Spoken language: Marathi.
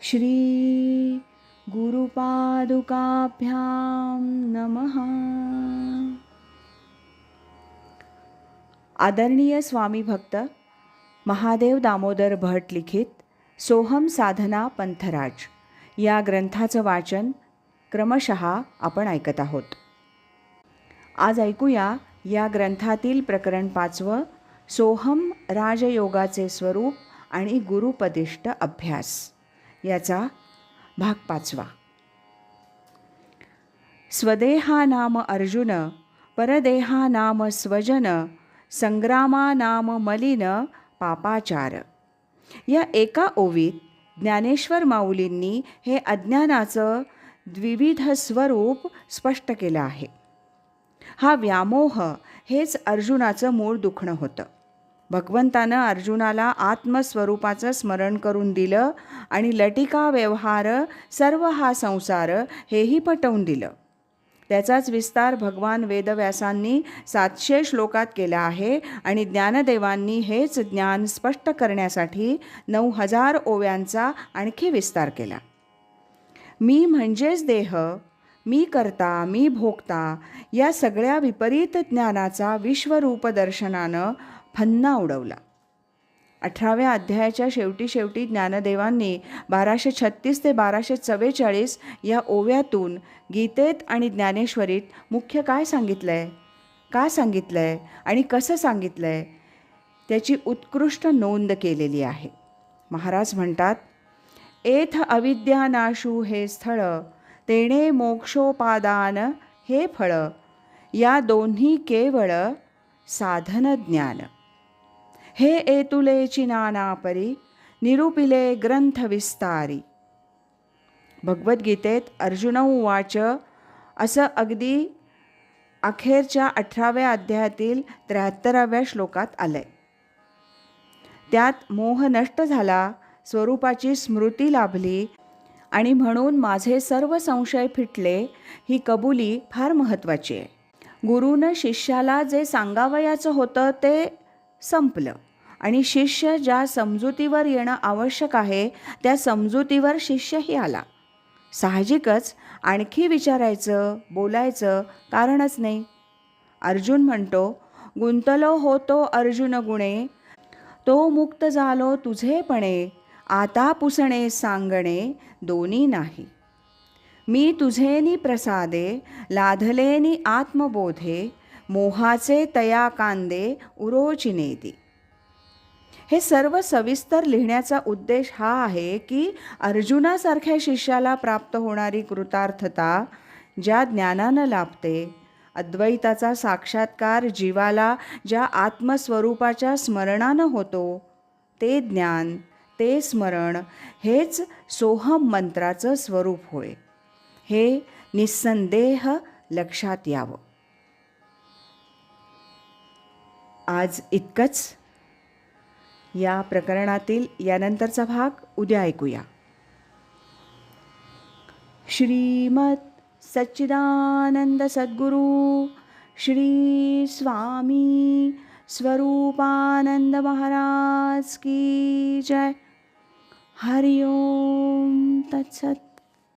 श्री गुरुपादुकाभ्यां नमः. आदरणीय स्वामी भक्त महादेव दामोदर भट लिखित सोहम साधना पंथराज या ग्रंथाचं वाचन क्रमशः आपण ऐकत आहोत. आज ऐकूया या ग्रंथातील प्रकरण पाचवं सोहम राजयोगाचे स्वरूप आणि गुरुपदिष्ट अभ्यास. याचा भाग पाचवा. स्वदेहा नाम अर्जुन परदेहा नाम स्वजन संग्रामा नाम मलिन पापाचार. या एका ओवीत ज्ञानेश्वर माऊलींनी हे अज्ञानाचं द्विविध स्वरूप स्पष्ट केलं आहे. हा व्यामोह हेच अर्जुनाचं मूळ दुखणं होतं. भगवंतानं अर्जुनाला आत्मस्वरूपाचं स्मरण करून दिलं आणि लटिका व्यवहार सर्व हा संसार हेही पटवून दिलं. त्याचाच विस्तार भगवान वेदव्यासांनी सातशे श्लोकात केला आहे आणि ज्ञानदेवांनी हेच ज्ञान स्पष्ट करण्यासाठी नऊ हजार ओव्यांचा आणखी विस्तार केला. मी म्हणजेच देह मी करता मी भोगता या सगळ्या विपरीत ज्ञानाचा विश्वरूप दर्शनानं फन्ना उडवला. अठराव्या अध्यायाच्या शेवटी शेवटी ज्ञानदेवांनी बाराशे छत्तीस ते बाराशे चव्वेचाळीस या ओव्यातून गीतेत आणि ज्ञानेश्वरीत मुख्य काय सांगितलं आहे का सांगितलं आहे आणि कसं सांगितलं आहे त्याची उत्कृष्ट नोंद केलेली आहे. महाराज म्हणतात एथ अविद्यानाशू हे स्थळ तेणे मोक्षोपादान हे फळ. या दोन्ही केवळ साधन ज्ञान हे एतुले नानापरी निरुपिले ग्रंथ विस्तारी. भगवद्गीतेत अर्जुन उवाच असं अगदी अखेरच्या अठराव्या अध्यायातील त्र्याहत्तराव्या श्लोकात आलंय. त्यात मोह नष्ट झाला स्वरूपाची स्मृती लाभली आणि म्हणून माझे सर्व संशय फिटले ही कबुली फार महत्त्वाची आहे. गुरुनं शिष्याला जे सांगावयाचं होतं ते संपलं. आणि शिष्य ज्या समजुतीवर येणं आवश्यक आहे त्या समजुतीवर शिष्यही आला. साहजिकच आणखी विचारायचं बोलायचं कारणच नाही. अर्जुन म्हणतो गुंतलो होतो अर्जुन गुणे तो मुक्त झालो तुझेपणे. आता पुसणे सांगणे दोन्ही नाही. मी तुझेनी प्रसादे लाधलेनी आत्मबोधे मोहाचे तया कांदे उरोचिनेती. हे सर्व सविस्तर लिहिण्याचा उद्देश हा आहे की अर्जुनासारख्या शिष्याला प्राप्त होणारी कृतार्थता ज्या ज्ञानानं लाभते अद्वैताचा साक्षात्कार जीवाला ज्या आत्मस्वरूपाच्या स्मरणानं होतो ते ज्ञान ते स्मरण हेच सोहम मंत्राचं स्वरूप होय. हे निस्संदेह लक्षात यावं. आज इतकंच. या प्रकरणातील यानंतरचा भाग उद्या ऐकूया. श्रीमत सच्चिदानंद सद्गुरू श्री स्वामी स्वरूपानंद महाराज की जय. हरिओम तत्सत